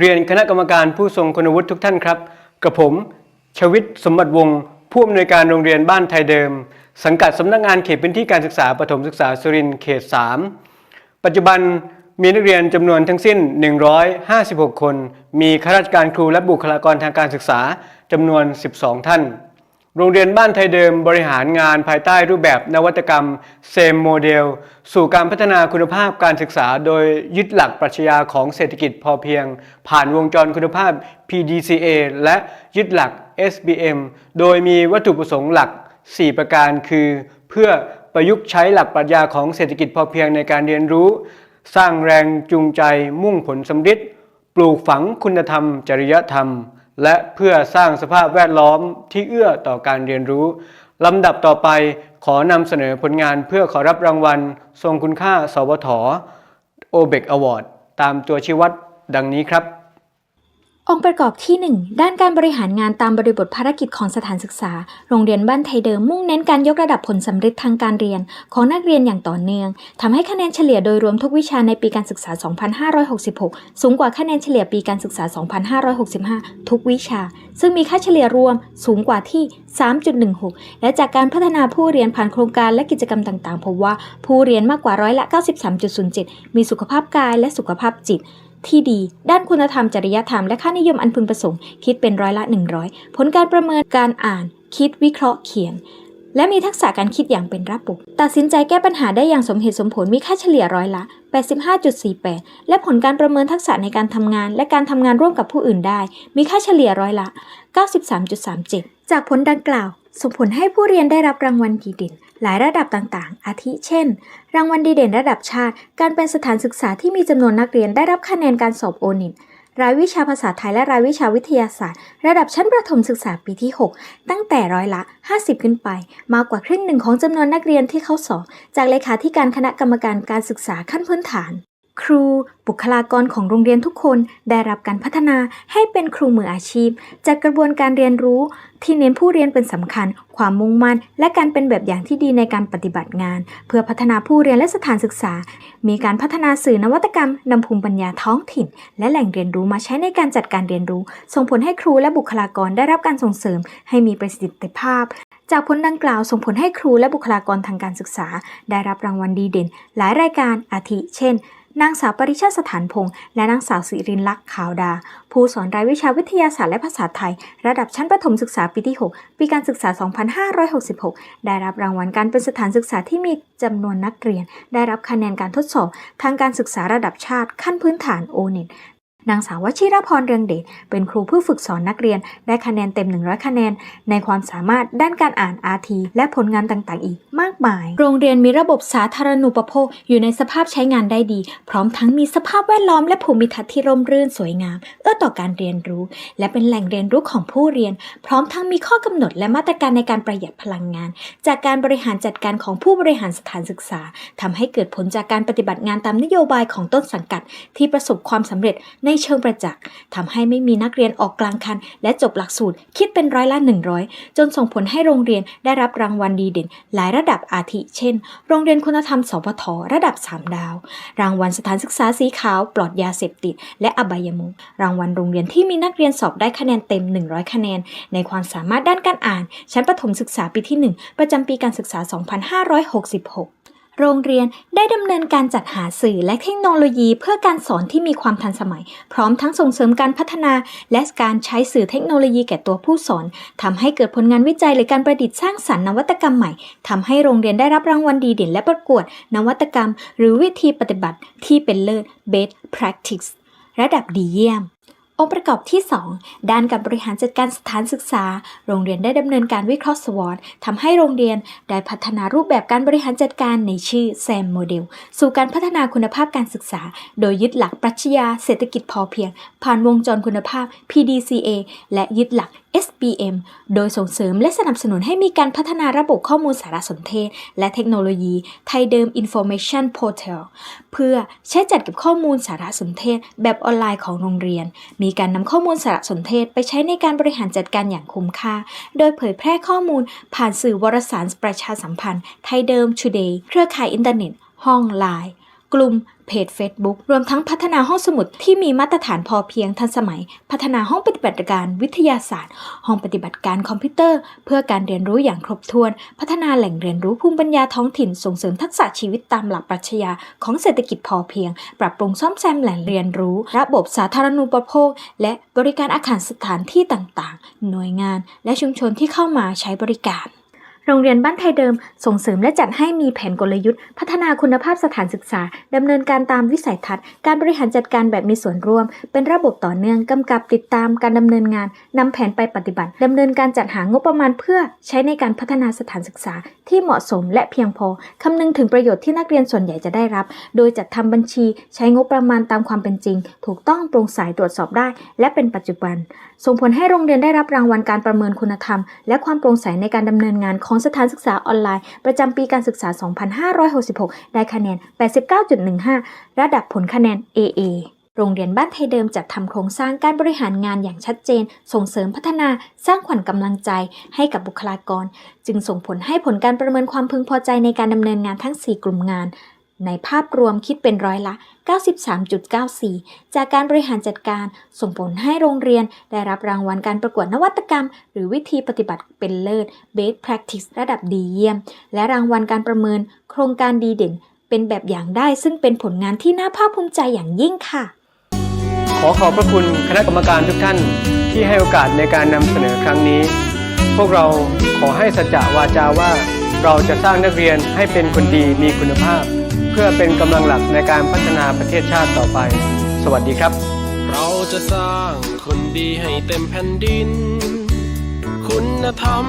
เรียนคณะกรรมการผู้ทรงคุณวุฒิทุกท่านครับ กับผม ชวิตสมบัติวงศ์ผู้อำนวยการโรงเรียนบ้านไทยเดิม สังกัดสำนักงานเขตพื้นที่การศึกษาปฐมศึกษาสุรินทร์เขต 3 ปัจจุบันมีนักเรียนจำนวนทั้งสิ้น 156 คน มีข้าราชการครูและบุคลากรทางการศึกษาจำนวน 12 ท่าน โรงเรียนบ้านไทยเดิมบริหารงานภายใต้รูปแบบนวัตกรรมเซมโมเดลสู่การพัฒนาคุณภาพการศึกษา โดยยึดหลักปรัชญาของเศรษฐกิจพอเพียง ผ่านวงจรคุณภาพ PDCA และยึดหลัก SBM โดยมีวัตถุประสงค์หลัก 4 ประการคือ เพื่อประยุกต์ใช้หลักปรัชญาของเศรษฐกิจพอเพียงในการเรียนรู้ สร้างแรงจูงใจมุ่งผลสำฤทธิ์ปลูกฝังคุณธรรม จริยธรรม และเพื่อสร้างสภาพแวดล้อมที่เอื้อต่อการเรียนรู้ลำดับต่อไปขอนำเสนอผลงานเพื่อขอรับรางวัล ทรงคุณค่า สวทโอเบกอวอร์ดตามตัวชี้วัดดังนี้ครับ องค์ประกอบที่ 1 ด้านการบริหารงานตามบริบทภารกิจของสถานศึกษา โรงเรียนบ้านไทยเดิมมุ่งเน้นการยกระดับผลสำเร็จทางการเรียน ของนักเรียนอย่างต่อเนื่องทำให้คะแนนเฉลี่ยโดยรวมทุกวิชาในปีการศึกษา 2566 สูงกว่าคะแนนเฉลี่ยปีการศึกษา 2565 ทุกวิชา ซึ่งมีค่าเฉลี่ยรวมสูงกว่าที่ 3.16 และจากการพัฒนาผู้เรียนผ่านโครงการและกิจกรรมต่างๆพบว่าผู้เรียนมากกว่าร้อยละ 93.07 มีสุขภาพกายและสุขภาพจิต ที่ดี ด้านคุณธรรม จริยธรรม และค่านิยมอันพึงประสงค์ คิดเป็นร้อยละ 100 ผลการประเมินการอ่าน คิดวิเคราะห์เขียน และมีทักษะการคิดอย่างเป็นระบบตัดสินใจแก้ปัญหาได้อย่างสมเหตุสมผลมีค่าเฉลี่ยร้อยละ 85.48 และผลการประเมินทักษะในการทำงาน และการทำงานร่วมกับผู้อื่นได้ มีค่าเฉลี่ยร้อยละ 93.37 จากผลดังกล่าวส่งผลให้ผู้เรียนได้รับรางวัลดีเด่น หลายระดับต่างๆ อาทิเช่น รางวัลดีเด่นระดับชาติ การเป็นสถานศึกษาที่มีจำนวนนักเรียนได้รับคะแนนการสอบโอนิตรายวิชาภาษาไทยและรายวิชาวิทยาศาสตร์ ระดับชั้นประถมศึกษาปีที่ 6 ตั้งแต่ร้อยละ 50 ขึ้นไป มากกว่าครึ่งหนึ่งของจำนวนนักเรียนที่เข้าสอบ จากเลขาธิการคณะกรรมการการศึกษาขั้นพื้นฐาน ครูบุคลากรของโรงเรียนทุกคนได้รับการพัฒนาให้เป็นครูมืออาชีพ จากกระบวนการเรียนรู้ที่เน้นผู้เรียนเป็นสำคัญ ความมุ่งมั่น และการเป็นแบบอย่างที่ดีในการปฏิบัติงาน เพื่อพัฒนาผู้เรียนและสถานศึกษา มีการพัฒนาสื่อนวัตกรรมนำภูมิปัญญาท้องถิ่น และแหล่งเรียนรู้มาใช้ในการจัดการเรียนรู้ ส่งผลให้ครูและบุคลากรได้รับการส่งเสริม ให้มีประสิทธิภาพจากผลดังกล่าวส่งผลให้ครูและบุคลากรทางการศึกษา ได้รับรางวัลดีเด่น หลายรายการอาทิเช่น นางสาวปริชาสถานพงษ์และนางสาวสิรินลักษ์ขาวดา ผู้สอนรายวิชาวิทยาศาสตร์และภาษาไทย ระดับชั้นประถมศึกษาปีที่ 6 ปีการศึกษา 2566 ได้รับรางวัลการเป็นสถานศึกษาที่มีจำนวนนักเรียน ได้รับคะแนนการทดสอบ ทางการศึกษาระดับชาติขั้นพื้นฐานโอเน็ต นางสาววชิรพรเรืองเดชเป็นครูผู้ฝึกสอนนักเรียน ได้คะแนนเต็ม 100 คะแนน ในความสามารถด้านการอ่าน RT และผลงานต่างๆ อีกมากมาย โรงเรียนมีระบบสาธารณูปโภคอยู่ในสภาพใช้งานได้ดี พร้อมทั้งมีสภาพแวดล้อมและภูมิทัศน์ที่ร่มรื่นสวยงาม เอื้อต่อการเรียนรู้ และเป็นแหล่งเรียนรู้ของผู้เรียน พร้อมทั้งมีข้อกำหนดและมาตรการในการประหยัดพลังงาน จากการบริหารจัดการของผู้บริหารสถานศึกษาทำให้เกิดผลจากการปฏิบัติงานตามนโยบายของต้นสังกัด ที่ประสบความสำเร็จในเชิงประจักษ์ทำให้ไม่มีนักเรียนออกกลางคัน และจบหลักสูตรคิดเป็นร้อยละ 100 จนส่งผลให้โรงเรียนได้รับรางวัลดีเด่น หลายระดับอาทิ เช่น โรงเรียนคุณธรรมสพทระดับ 3 ดาว รางวัลสถานศึกษาสีขาว ปลอดยาเสพติด และอบายมุขรางวัลโรงเรียนที่มีนักเรียนสอบได้คะแนนเต็ม 100 คะแนน ในความสามารถด้านการอ่าน ชั้นประถมศึกษาปีที่ 1 ประจำปีการศึกษา 2566 โรงเรียนได้ดำเนินการจัดหาสื่อและเทคโนโลยีเพื่อการสอนที่มีความทันสมัย พร้อมทั้งส่งเสริมการพัฒนา และการใช้สื่อเทคโนโลยีแก่ตัวผู้สอนทำให้เกิดผลงานวิจัยหรือการประดิษฐ์สร้างสรรค์นวัตกรรมใหม่ทำให้โรงเรียนได้รับรางวัลดีเด่นและประกวด นวัตกรรม หรือวิธีปฏิบัติที่เป็นเลิศ Best Practice ระดับดีเยี่ยม องค์ประกอบที่ 2 ด้านการบริหารจัดการสถานศึกษา โรงเรียนได้ดำเนินการวิเคราะห์สวอตทำให้โรงเรียนได้พัฒนารูปแบบการบริหารจัดการในชื่อแซมโมเดล สู่การพัฒนาคุณภาพการศึกษา โดยยึดหลักปรัชญาเศรษฐกิจพอเพียง ผ่านวงจรคุณภาพ PDCA และยึดหลัก SBM โดยส่งเสริมและสนับสนุนให้มีการพัฒนาระบบข้อมูลสารสนเทศ และเทคโนโลยีไทยเดิม Information Portal เพื่อใช้จัดเก็บข้อมูลสารสนเทศ แบบออนไลน์ของโรงเรียน มีการนำข้อมูลสารสนเทศ ไปใช้ในการบริหารจัดการอย่างคุ้มค่า โดยเผยแพร่ข้อมูล ผ่านสื่อวารสารประชาสัมพันธ์ไทยเดิม Today เครือข่ายอินเทอร์เน็ต ห้องไลน์ กลุ่ม เพจ Facebook รวมทั้งพัฒนาห้องสมุดที่มีมาตรฐานพอเพียงทันสมัย พัฒนาห้องปฏิบัติการวิทยาศาสตร์ ห้องปฏิบัติการคอมพิวเตอร์ เพื่อการเรียนรู้อย่างครบถ้วน พัฒนาแหล่งเรียนรู้ภูมิปัญญาท้องถิ่นส่งเสริมทักษะชีวิตตามหลักปรัชญาของเศรษฐกิจพอเพียง ปรับปรุงซ่อมแซมแหล่งเรียนรู้ ระบบสาธารณูปโภค และบริการอาคารสถานที่ต่างๆ หน่วยงาน และชุมชนที่เข้ามาใช้บริการ โรงเรียนบ้านไทยเดิมส่งเสริมและจัดให้มีแผนกลยุทธ์ พัฒนาคุณภาพสถานศึกษาดำเนินการตามวิสัยทัศน์ การบริหารจัดการแบบมีส่วนร่วม เป็นระบบต่อเนื่องกำกับติดตามการดำเนินงานนำแผนไปปฏิบัติดำเนินการจัดหางบประมาณเพื่อใช้ในการพัฒนาสถานศึกษา ที่เหมาะสมและเพียงพอคำนึงถึงประโยชน์ที่นักเรียนส่วนใหญ่จะได้รับ โดยจัดทำบัญชีใช้งบประมาณตามความเป็นจริง ถูกต้องโปร่งใสตรวจสอบได้ และเป็นปัจจุบัน ส่งผลให้โรงเรียนได้รับรางวัลการประเมินคุณธรรม และความโปร่งใสในการดำเนินงานของสถานศึกษาออนไลน์ ประจำปีการศึกษา 2566 ได้คะแนน 89.15 ระดับผลคะแนน AA โรงเรียนบ้านไทยเดิมจัดทำโครงสร้างการบริหารงานอย่างชัดเจน ส่งเสริมพัฒนาสร้างขวัญกำลังใจให้กับบุคลากร จึงส่งผลให้ผลการประเมินความพึงพอใจในการดำเนินงานทั้ง 4 กลุ่มงาน ในภาพรวมคิดเป็นร้อยละ 93.94 จากการบริหารจัดการส่งผลให้โรงเรียนได้รับรางวัลการประกวดนวัตกรรม หรือวิธีปฏิบัติเป็นเลิศ Best Practice ระดับดีเยี่ยม และรางวัลการประเมิน โครงการดีเด่น เป็นแบบอย่างได้ซึ่งเป็นผลงานที่น่าภาคภูมิใจอย่างยิ่งค่ะ ขอขอบพระคุณคณะกรรมการทุกท่านที่ให้โอกาสในการนำเสนอครั้งนี้ พวกเราขอให้สัจจะวาจาว่า เราจะสร้างนักเรียนให้เป็นคนดีมีคุณภาพ เพื่อเป็นกำลังหลักในการพัฒนาประเทศชาติต่อไป สวัสดีครับ เราจะสร้างคนดีให้เต็มแผ่นดิน คุณธรรม